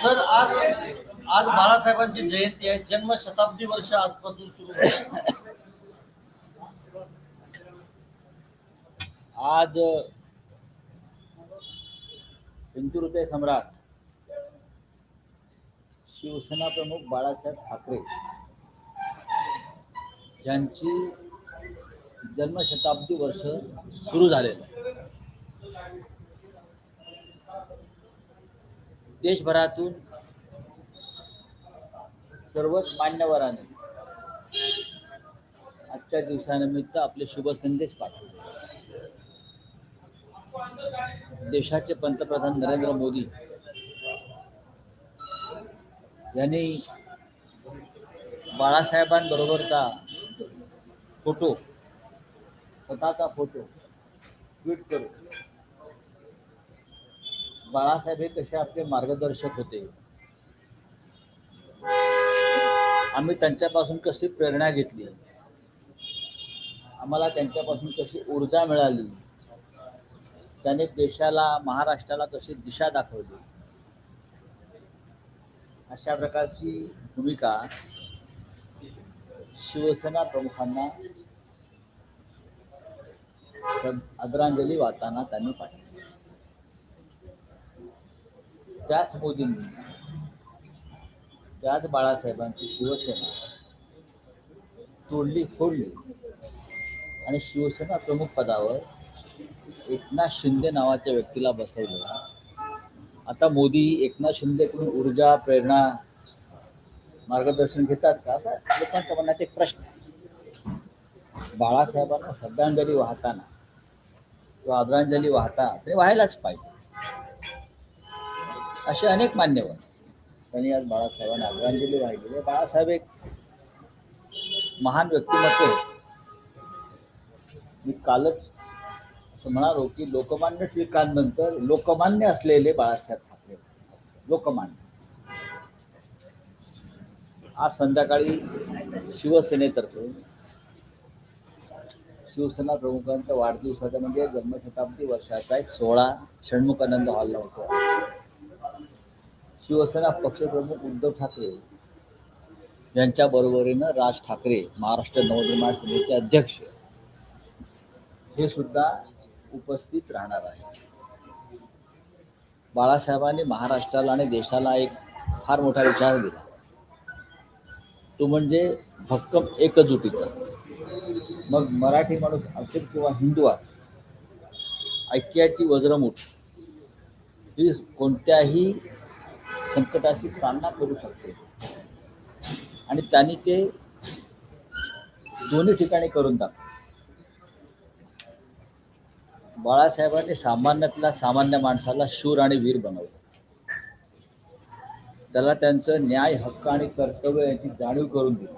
Sir आज आज बाला बाळासाहेबांची जयंती आहे. जन्म शताब्दी वर्ष आजपासून सुरू आज हिंदू सम्राट शिवसेना प्रमुख बाळासाहेब ठाकरे यांची जन्मशताब्दी वर्ष सुरू झालेलं देशभरातून सर्वच मान्यवरांनी आजच्या दिवसानिमित्त आपले शुभ संदेश पाठवले. देशाचे पंतप्रधान नरेंद्र मोदी यांनी बाळासाहेबांबरोबरचा फोटो स्वतःचा फोटो ट्विट करू बाळासाहेब हे कसे आपले मार्गदर्शक होते? आम्ही त्यांच्यापासून कशी प्रेरणा घेतली? आम्हाला त्यांच्यापासून कशी ऊर्जा मिळाली? त्याने देशाला महाराष्ट्राला कशी दिशा दाखवली. अशा प्रकारची भूमिका शिवसेना प्रमुखांना आदरांजली वाहताना त्यांनी पाहिली त्याच मोदींनी त्याच बाळासाहेबांची शिवसेना तोडली फोडली आणि शिवसेना प्रमुख पदावर एकनाथ शिंदे नावाच्या व्यक्तीला बसवलं. आता मोदी एकनाथ शिंदेकडून ऊर्जा प्रेरणा मार्गदर्शन घेतात का? असा लोकांच्या मनात एक प्रश्न बाळासाहेबांना श्रद्धांजली वाहताना किंवा आदरांजली वाहता ते व्हायलाच पाहिजे. असे अनेक मान्यवर त्यांनी आज बाळासाहेबांना आदरांजली वाहिली बाळासाहेब एक महान व्यक्तिमत्व मी कालच असं म्हणालो की लोकमान्य टिळकांनंतर लोकमान्य असलेले बाळासाहेब ठाकरे. लोकमान्य. आज संध्याकाळी शिवसेनेतर्फे शिवसेना प्रमुखांच्या वाढदिवसाचा म्हणजे जन्मशताब्दी वर्षाचा एक सोहळा षण्मुखानंद हॉलला होतो. शिवसेना पक्षप्रमुख उद्धव ठाकरे यांच्या बरोबरीनं राज ठाकरे महाराष्ट्र नवनिर्माण समितीचे अध्यक्ष हे सुद्धा उपस्थित राहणार आहे. बाळासाहेबांनी महाराष्ट्राला आणि देशाला एक फार मोठा विचार दिला. तो म्हणजे भक्कम एकजुटीचा. मग मराठी माणूस असेल किंवा हिंदू असेल ऐक्याची वज्रमूठ ही कोणत्याही संकटाशी सामना करू शकते. आणि त्यांनी ते दोन्ही ठिकाणी करून दाखवलं बाळासाहेबांनी सामान्यातल्या सामान्य माणसाला शूर आणि वीर बनवलं. त्याला त्यांचं न्याय हक्क आणि कर्तव्य यांची जाणीव करून दिली.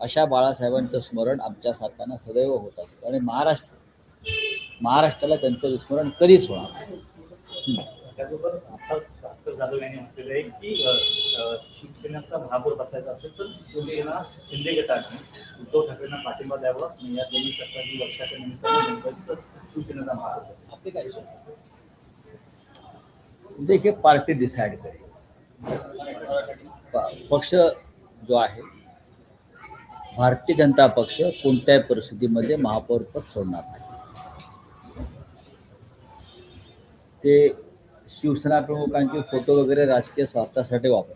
अशा बाळासाहेबांचं स्मरण आमच्या सारख्यांना सदैव होत असतं आणि महाराष्ट्र महाराष्ट्राला त्यांचं विस्मरण कधीच होणार भास्कर जाधव यांनी म्हटलेलं आहे की शिवसेनेचा महापौर बसायचा असेल तर शिवसेना शिंदे गटाने उद्धव ठाकरेंना पाठिंबा द्यावा आणि या दोन्ही शतकाची वर्षाच्या निमित्ताने शिवसेनेचा महापौर बसेल. आपली काय? देखिए पार्टी डिसाइड करेगी प- पक्ष जो आहे भारतीय जनता पक्ष कोणत्याही परिस्थितीमध्ये महापौरपद सोडणार नाही ते शिवसेना प्रमुखांचे फोटो वगैरे राजकीय स्वार्थासाठी वापर.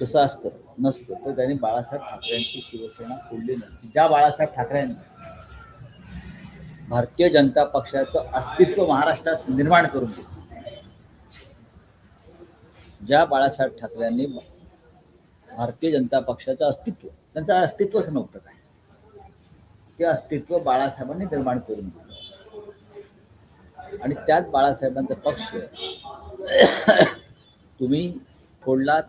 तसं असतं नसतं. तर त्यांनी बाळासाहेब ठाकरेंची शिवसेना फोडली नसती. ज्या बाळासाहेब ठाकरेंनी भारतीय जनता पक्षाचं अस्तित्व महाराष्ट्रात निर्माण करून दिलं ज्या बाळासाहेब ठाकरेंनी भारतीय जनता पक्षाचं अस्तित्व त्यांचं अस्तित्वच नव्हतं काय. ते अस्तित्व बाळासाहेबांनी निर्माण करून दिलं. आणि त्यात बाळासाहेबांचा पक्ष. तुम्ही फोडलात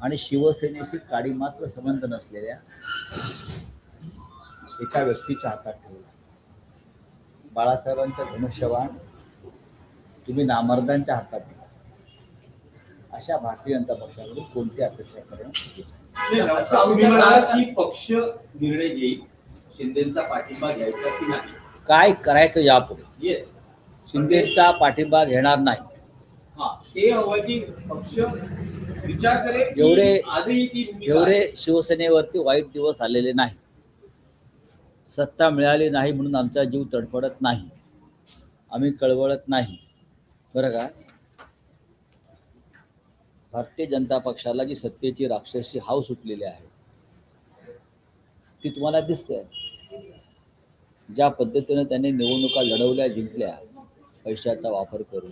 आणि शिवसेनेशी काडी मात्र संबंध नसलेल्या एका व्यक्तीच्या हातात ठेवला. बाळासाहेबांचं धनुष्यवाण तुम्ही नामर्दांच्या हातात दिला. अशा भारतीय जनता पक्षाकडून कोणती अपेक्षा करणं पक्ष निर्णय घेईल. शिंदेचा पाठिंबा घ्यायचा की नाही? काय करायचं यापुढे? येस शिंदेचा पाठिंबा घेणार नाही. हा ते हवं की पक्ष विचार करेल की एवढे- आजही ती भूमिका एवढे आहे. शिवसेनेवरती वाईट दिवस आलेले नाही. सत्ता मिळाली नाही म्हणून आमचा जीव तडफडत नाही. आम्ही कळवळत नाही. बरं का? भारतीय जनता पक्षाला जी सत्तेची राक्षसी हाव सुटलेली आहे ती तुम्हाला दिसते ज्या पद्धतीनं त्यांनी निवडणुका लढवल्या जिंकल्या पैशाचा वापर करून.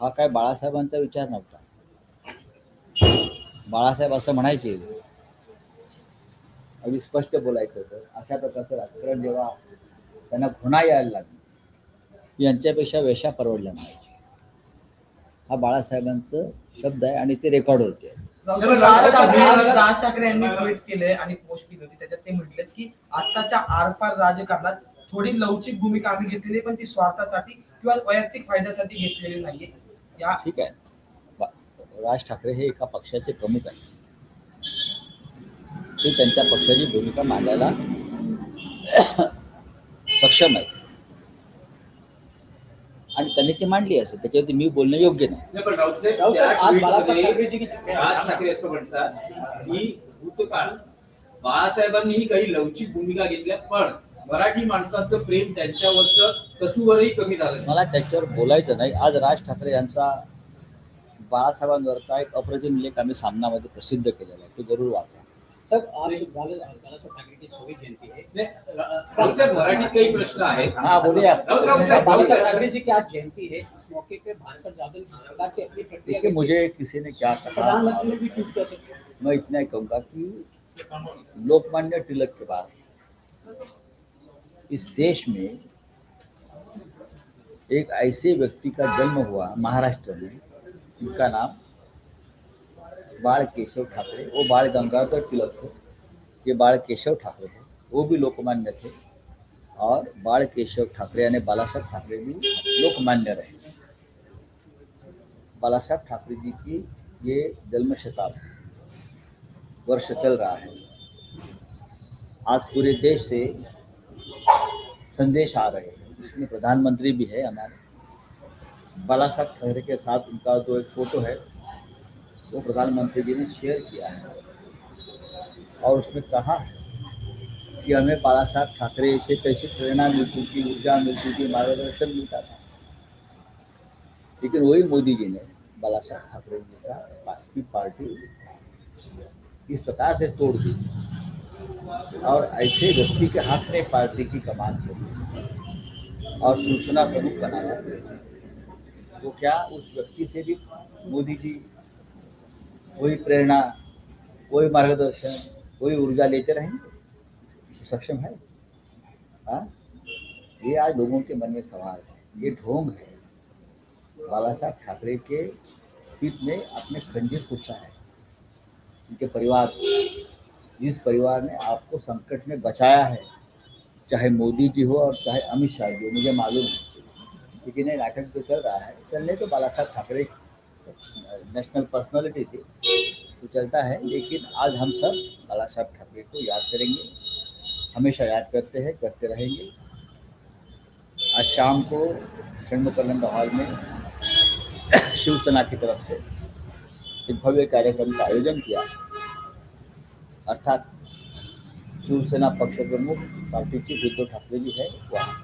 हा काय बाळासाहेबांचा विचार नव्हता. बाळासाहेब असं म्हणायचे अगदी स्पष्ट बोलायचं होतं. अशा प्रकारचं राजकारण जेव्हा त्यांना खुणा यायला लागली यांच्यापेक्षा वेशा परवडल्या म्हणायचे हा बाळासाहेबांचं शब्द आहे आणि ते रेकॉर्ड होते. राज ठाकरे ठाकरे- राज ठाकरे यांनी ट्विट केले आणि पोस्ट केली होती. त्याच्यात ते म्हटलेत की आताच्या आरपार राजकारणात थोडी लवचिक भूमिका आम्ही घेतलेली पण ती स्वार्थासाठी किंवा वैयक्तिक फायद्यासाठी घेतलेली नाहीये. या ठीक आहे. राज ठाकरे हे एका पक्षाचे प्रमुख आहेत. ते त्यांच्या पक्षाची भूमिका मांडायला सक्षम आहेत. आणि त्यांनी ती मांडली असेल त्याच्यावरती मी बोलणं योग्य नाही. राज ठाकरे असं म्हणतात की भूतकाळ. बाळासाहेबांनीही काही लवचिक भूमिका घेतल्या पण मराठी माणसाचं प्रेम त्यांच्यावरचं कसूवरही कमी झालं. मला त्याच्यावर बोलायचं नाही. आज राज ठाकरे यांचा बाळासाहेबांवरचा एक अप्रतिम लेख आम्ही सामनामध्ये प्रसिद्ध केलेला आहे. तो जरूर वाचा. आज ठाकरेची जयंती मराठीत काही प्रश्न आहेत हा बोलिए बालासाहेब ठाकरे जी की आज जयंती है? इस मौके पे भास्कर जादव प्रकार से अपनी प्रतिक्रिया मुझे किसी ने क्या कहा? प्रधानमंत्री ने भी ट्वीट। मैं इतना ही कहूँगा कि लोकमान्य तिलक के बाद इस देश में एक ऐसे व्यक्ति का जन्म हुआ महाराष्ट्र में जिनका नाम बाल केशव ठाकरे, वो बाल गंगाधर तिलक थे, ये बाल केशव ठाकरे थे वो भी लोकमान्य थे, और बाल केशव ठाकरे यानी बाला साहब ठाकरे भी लोकमान्य रहे। बाला साहब ठाकरे जी की ये जन्म शताब्दी वर्ष चल रहा है। आज पूरे देश से संदेश आ रहे हैं, इसमें प्रधानमंत्री भी है हमारे। बाला साहब ठाकरे के साथ उनका जो एक फ़ोटो है वो प्रधानमंत्री जी ने शेयर किया है। और उसमें कहा कि हमें बाला साहब ठाकरे से कैसे प्रेरणा मिलती थी, ऊर्जा मिलती थी, मार्गदर्शन मिलता था। लेकिन वही मोदी जी ने, बाला साहब ठाकरे जी का पा- की पार्टी इस प्रकार से तोड़ दी। और ऐसे व्यक्ति के हाथ में पार्टी की कमान से और सूचना प्रमुख बनाया। तो क्या उस व्यक्ति से भी मोदी जी वही प्रेरणा वही मार्गदर्शन वही ऊर्जा लेते रहेंगे सक्षम है। हाँ? ये आज लोगों के मन में सवाल है, ये ढोंग है। बाला साहब ठाकरे के हित में अपने खंजीर खुर्सा है। उनके परिवार जिस परिवार ने आपको संकट में बचाया है, चाहे मोदी जी हो और चाहे अमित शाह जी हो, मुझे मालूम है। लेकिन ये नाटक जो चल रहा है, चलने तो बाला साहब ठाकरे नेशनल पर्सनैलिटी थी। तो चलता है, लेकिन आज हम सब बाला साहब ठाकरे को याद करेंगे। हमेशा याद करते हैं, करते रहेंगे। आज शाम को षणमुखानंद हॉल में शिवसेना की तरफ़ से एक भव्य कार्यक्रम का आयोजन किया। अर्थात शिवसेना पक्ष प्रमुख पार्टी पार्टीची उद्धव ठाकरे जी है वहाँ।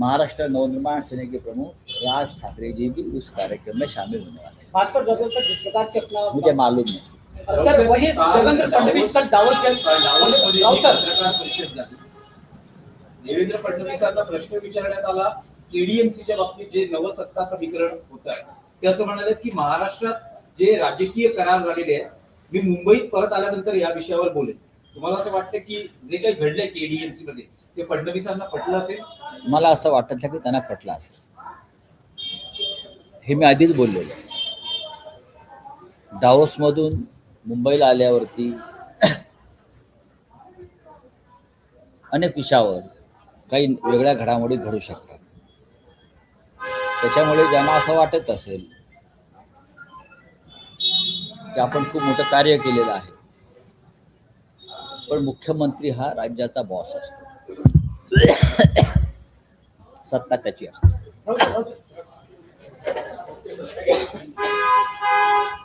महाराष्ट्र नवनिर्माण सेना के प्रमुख राज ठाकरे जी भी उस कार्यक्रम में शामिल होने वाले हैं। भास्कर जादव का जिस प्रकार से अपना मुझे मालूम नहीं। सर वही देवेंद्र फडणवीस का दावत देवेंद्र फडणवीसांना प्रश्न विचारण्यात आला केडीएमसीच्या बाबतीत जे नवसत्ता समीकरण होत आहे ते असं म्हणाले की महाराष्ट्रात जे राजकीय करार झालेले आहेत मी मुंबईत परत आल्यानंतर या विषयावर बोलेन. तुम्हाला असं वाटतं की जे काही घडलंय केडीएमसी मध्ये ते फडणवीसांना पटलं असेल? मला असं वाटत की त्यांना पटलं असेल. हे मी आधीच बोललेलो आहे. डावोसमधून मुंबईला आल्यावरती अनेक विषयावर काही वेगळ्या घडामोडी घडू शकतात. त्याच्यामुळे ज्यांना असं वाटत असेल की आपण खूप मोठं कार्य केलेलं आहे पण मुख्यमंत्री हा राज्याचा बॉस असतो. सत्ता त्याची असते. 哎。